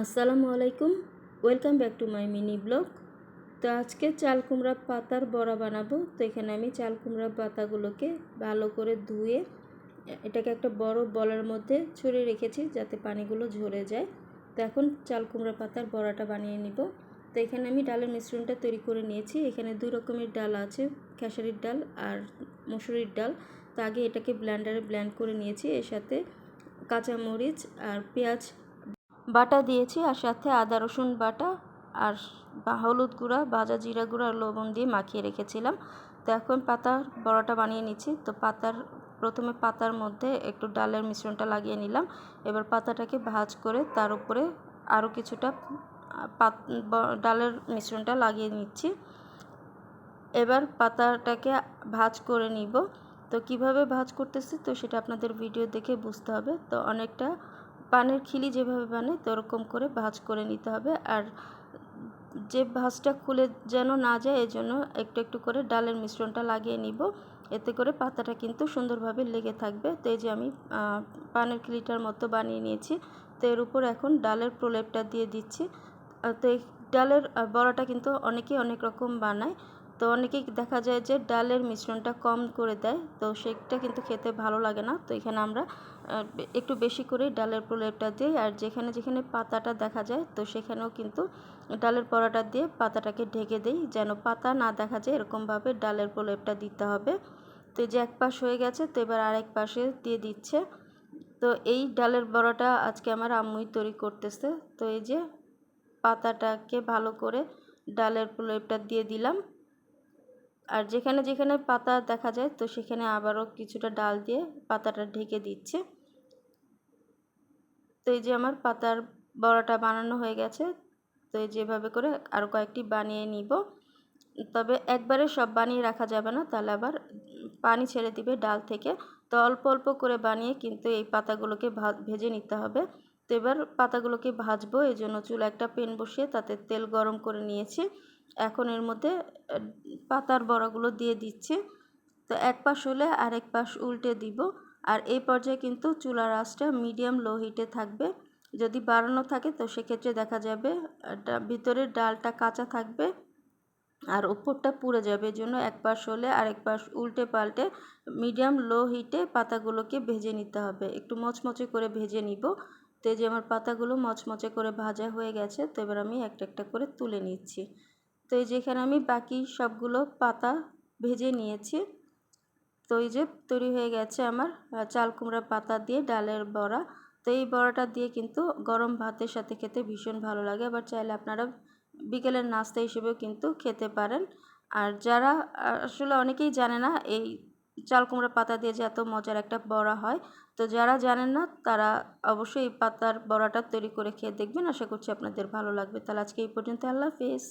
আসসালামু আলাইকুম। Welcome back to my mini blog তো আজকে চাল কুমড়া পাতার বড়া বানাবো। তো এখানে আমি চাল কুমড়া পাতাগুলোকে ভালো করে ধুয়ে, এটাকে একটা বড় বলের মধ্যে ছড়িয়ে রেখেছি যাতে পানিগুলো ঝরে যায়। তো এখন চাল কুমড়া পাতার বড়াটা বানিয়ে নিব। তো এখানে আমি ডালের মিশ্রণটা তৈরি করে নিয়েছি। এখানে দুই রকমের ডাল আছে, খেসারির ডাল আর মসুরির ডাল। তো আগে এটাকে ব্ল্যান্ডারে ব্ল্যান্ড করে নিয়েছি। এর সাথে কাঁচামরিচ আর পেঁয়াজ বাটা দিয়েছি আর সাথে আদা, রসুন বাটা আর হলুদ গুঁড়া ভাজা জিরা গুঁড়া আর লবণ দিয়ে মাখিয়ে রেখেছিলাম। তো এখন পাতার বড়াটা বানিয়ে নিচ্ছি। তো পাতার, প্রথমে পাতার মধ্যে একটু ডালের মিশ্রণটা লাগিয়ে নিলাম। এবার পাতাটাকে ভাজ করে তার উপরে আরও কিছুটা পাত ডালের মিশ্রণটা লাগিয়ে নিচ্ছি। এবার পাতাটাকে ভাজ করে নিব। তো কীভাবে ভাজ করতেছি তো সেটা আপনাদের ভিডিও দেখে বুঝতে হবে। তো অনেকটা পানের খিলি যেভাবে বানায় তো ওরকম করে ভাজ করে নিতে হবে। আর যে ভাজটা খুলে যেন না যায় এজন্য একটু একটু করে ডালের মিশ্রণটা লাগিয়ে নিব। এতে করে পাতাটা কিন্তু সুন্দরভাবে লেগে থাকবে। তো এই যে আমি পানের খিলিটার মতো বানিয়ে নিয়েছি। তো এর উপর এখন ডালের প্রলেপটা দিয়ে দিচ্ছি। তো এই ডালের বড়াটা কিন্তু অনেকেই অনেক রকম বানায়। তো অনেকেই দেখা যায় যে ডালের মিশ্রণটা কম করে দেয়, তো সেটা কিন্তু খেতে ভালো লাগে না। তো এখানে আমরা একটু বেশি করে ডালের প্রলেপটা দিই আর যেখানে যেখানে পাতাটা দেখা যায়, তো সেখানেও কিন্তু ডালের পরাটা দিয়ে পাতাটাকে ঢেকে দিই যেন পাতা না দেখা যায় এরকমভাবে ডালের প্রলেপটা দিতে হবে। তো যে এক পাশ হয়ে গেছে, তো এবার আরেক পাশে দিয়ে দিচ্ছে। তো এই ডালের বড়াটা আজকে আমার আম্মুই তৈরি করতেছে। তো এই যে পাতাটাকে ভালো করে ডালের প্রলেপটা দিয়ে দিলাম। আর যেখানে যেখানে পাতা দেখা যায়, তো সেখানে আবারও কিছুটা ডাল দিয়ে পাতাটা ঢেকে দিচ্ছে। তো এই যে আমার পাতার বড়াটা বানানো হয়ে গেছে, তো এই যেভাবে করে আরও কয়েকটি বানিয়ে নিব। তবে একবারে সব বানিয়ে রাখা যাবে না, তাহলে আবার পানি ছেড়ে দিবে ডাল থেকে। তো অল্প অল্প করে বানিয়ে কিন্তু এই পাতাগুলোকে ভেজে নিতে হবে। তো এবার পাতাগুলোকে ভাজবো, এই জন্য চুলা একটা পেন বসিয়ে তাতে তেল গরম করে নিয়েছি। এখন এর মধ্যে পাতার বড়াগুলো দিয়ে দিচ্ছি। তো এক পাশ হলে আরেক পাশ উল্টে দিব। আর এই পর্যায়ে কিন্তু চুলার আঁচটা মিডিয়াম লো হিটে থাকবে। যদি বাড়ানো থাকে তো সেক্ষেত্রে দেখা যাবে ভিতরের ডালটা কাঁচা থাকবে আর ওপরটা পুড়ে যাবে। জন্য এক পাশ হলে আরেক পাশ উল্টে পাল্টে মিডিয়াম লো হিটে পাতাগুলোকে ভেজে নিতে হবে। একটু মচমচে করে ভেজে নিব। তো এই যে আমার পাতাগুলো মচমচে করে ভাজা হয়ে গেছে, তো এবার আমি একটা একটা করে তুলে নিচ্ছি। তো এই যেখানে আমি বাকি সবগুলো পাতা ভেজে নিয়েছি। তো এই যে তৈরি হয়ে গেছে আমার চাল কুমড়া পাতা দিয়ে ডালের বড়া। তো এই বড়াটা দিয়ে কিন্তু গরম ভাতের সাথে খেতে ভীষণ ভালো লাগে। আবার চাইলে আপনারা বিকেলের নাস্তা হিসেবেও কিন্তু খেতে পারেন। আর যারা আসলে অনেকেই জানে না এই চাল কুমড়া পাতা দিয়ে যে এত মজার একটা বড়া হয়, তো যারা জানেন না, তারা অবশ্যই এই পাতার বড়াটা তৈরি করে খেয়ে দেখবেন। আশা করছি আপনাদের ভালো লাগবে। তাহলে আজকে এই পর্যন্ত আল্লাহ হাফেজ।